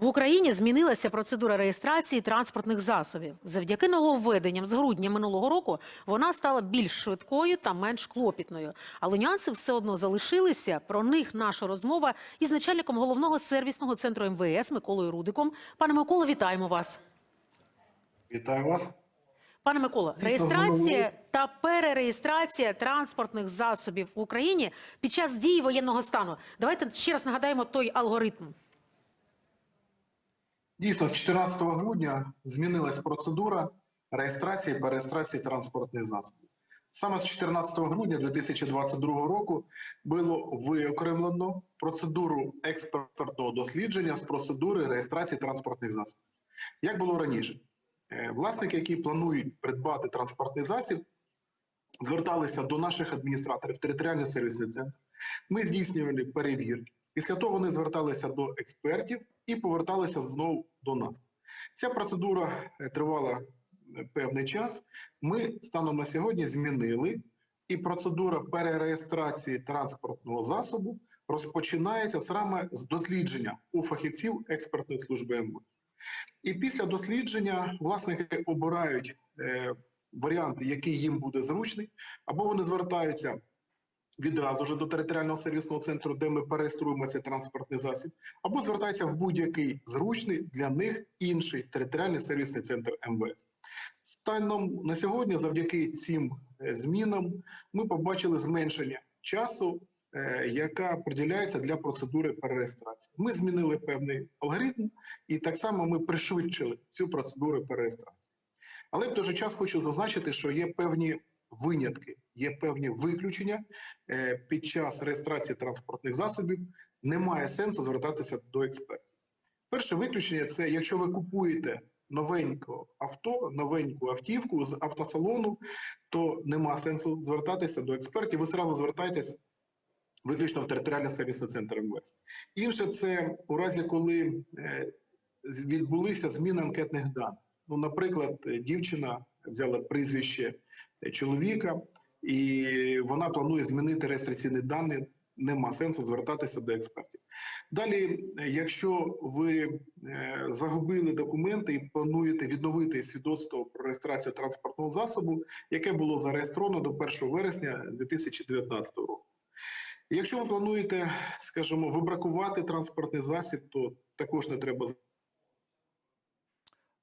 В Україні змінилася процедура реєстрації транспортних засобів. Завдяки нововведенням з грудня минулого року вона стала більш швидкою та менш клопітною. Але нюанси все одно залишилися. Про них наша розмова із начальником головного сервісного центру МВС Миколою Рудиком. Пане Миколо, вітаємо вас. Вітаю вас. Пане Миколо, реєстрація та перереєстрація транспортних засобів в Україні під час дії воєнного стану. Давайте ще раз нагадаємо той алгоритм. Дійсно, з 14 грудня змінилась процедура реєстрації і перереєстрації транспортних засобів. Саме з 14 грудня 2022 року було виокремлено процедуру експертного дослідження з процедури реєстрації транспортних засобів. Як було раніше, Е, власники, які планують придбати транспортний засіб, зверталися до наших адміністраторів, територіальний сервісний центр. Ми здійснювали перевірки. Після того вони зверталися до експертів і поверталися знову до нас. Ця процедура е, тривала е, певний час. Ми станом на сьогодні змінили, і процедура перереєстрації транспортного засобу розпочинається саме з дослідження у фахівців експертної служби МВ. І після дослідження власники обирають е, варіант, який їм буде зручний, або вони звертаються відразу ж до територіального сервісного центру, де ми перереєструємо цей транспортний засіб, або звертаються в будь-який зручний для них інший територіальний сервісний центр МВС. Станом на сьогодні, завдяки цим е, змінам, ми побачили зменшення часу, е, яка приділяється для процедури перереєстрації. Ми змінили певний алгоритм, і так само ми пришвидшили цю процедуру перереєстрації. Але в той же час хочу зазначити, що є певні винятки, є певні виключення Е, під час реєстрації транспортних засобів. Немає сенсу звертатися до експертів. Перше виключення це якщо ви купуєте новеньке авто, новеньку автівку з автосалону, то нема сенсу звертатися до експертів. Ви зразу звертаєтесь виключно в територіальний сервісний центр МВС. Інше це у разі, коли е, відбулися зміни анкетних даних. Ну, наприклад, дівчина взяла прізвище чоловіка, і вона планує змінити реєстраційні дані. Нема сенсу звертатися до експертів. Далі, якщо ви е, загубили документи і плануєте відновити свідоцтво про реєстрацію транспортного засобу, яке було зареєстровано до 1 вересня 2019 року. Якщо ви плануєте, скажімо, вибракувати транспортний засіб, то також не треба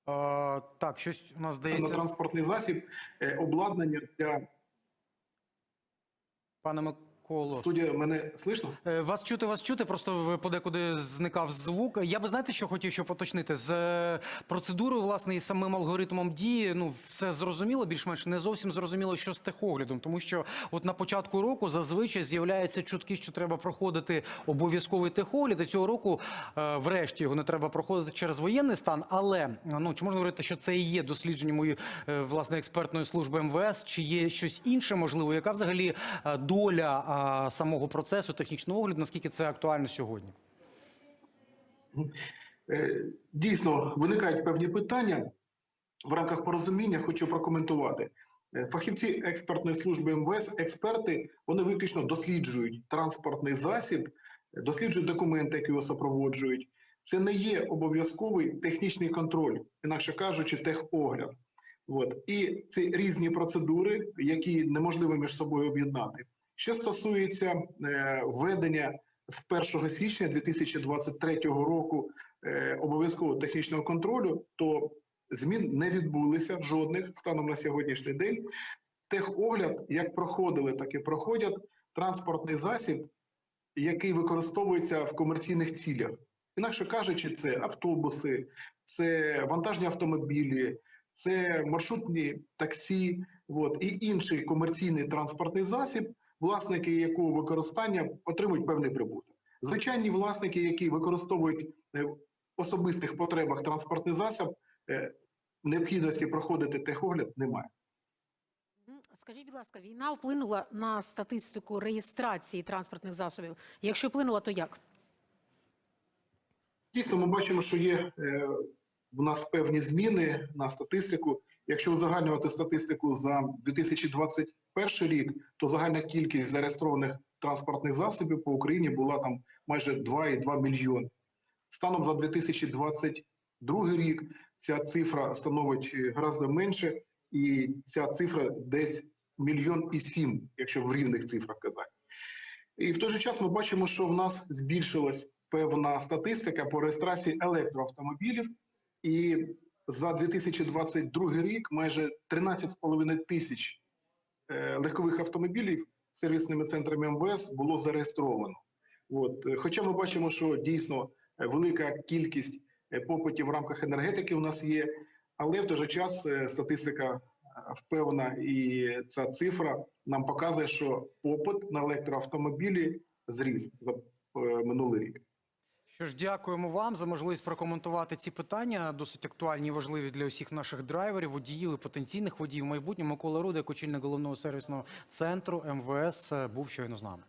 Е, так, щось у нас на транспортний засіб е, обладнання для пане Миколо. студія. Мене слышно? Е, Вас чути, вас чути, просто подекуди зникав звук. Я би знаєте, що хотів що поточнити з е, процедурою, власне, і самим алгоритмом дії. Ну, все зрозуміло, більш-менш не зовсім зрозуміло, що з техоглядом, тому що от на початку року зазвичай з'являються чутки, що треба проходити обов'язковий техогляд. І цього року, е, врешті, його не треба проходити через воєнний стан. Але ну чи можна говорити, що це і є дослідження моєї власне експертної служби МВС? Чи є щось інше можливо? Яка взагалі доля самого процесу технічного огляду? Наскільки це актуально сьогодні? Е, Дійсно, виникають певні питання. В рамках порозуміння хочу прокоментувати. Е, Фахівці експертної служби МВС, експерти, вони виключно досліджують транспортний засіб, досліджують документи, які його супроводжують. Це не є обов'язковий технічний контроль, інакше кажучи, техогляд. От. І це різні процедури, які неможливо між собою об'єднати. Що стосується е, введення з 1 січня 2023 року е, обов'язкового технічного контролю, то змін не відбулися жодних станом на сьогоднішній день. Техогляд, як проходили, так і проходять. Транспортний засіб, який використовується в комерційних цілях. Інакше кажучи, це автобуси, це вантажні автомобілі, це маршрутні таксі, от, і інший комерційний транспортний засіб, власники якого використання отримують певний прибуток. Звичайні власники, які використовують е, в особистих потребах транспортний засіб, е, необхідності проходити техогляд немає. Скажіть, будь ласка, війна вплинула на статистику реєстрації транспортних засобів? Якщо вплинула, то як? Дійсно, ми бачимо, що є е, в нас певні зміни на статистику. Якщо узагальнювати статистику за 2021 рік, то загальна кількість зареєстрованих транспортних засобів по Україні була там майже 2,2 мільйони. Станом за 2022 рік ця цифра становить е, гораздо менше, і ця цифра десь мільйон і сім, якщо в рівних цифрах казати. І в той же час ми бачимо, що в нас збільшилась певна статистика по реєстрації електроавтомобілів, і за 2022 рік майже 13,5 тисяч легкових автомобілів сервісними центрами МВС було зареєстровано. От. е, Хоча ми бачимо, що дійсно е, велика кількість е, попитів в рамках енергетики у нас є, але в той же час е, статистика е, впевнена і ця цифра нам показує, що попит на електроавтомобілі зріс за е, минулий рік. Що ж, дякуємо вам за можливість прокоментувати ці питання, досить актуальні і важливі для усіх наших драйверів, водіїв і потенційних водіїв в майбутньому. Микола Рудик, очільник головного сервісного центру МВС, був щойно з нами.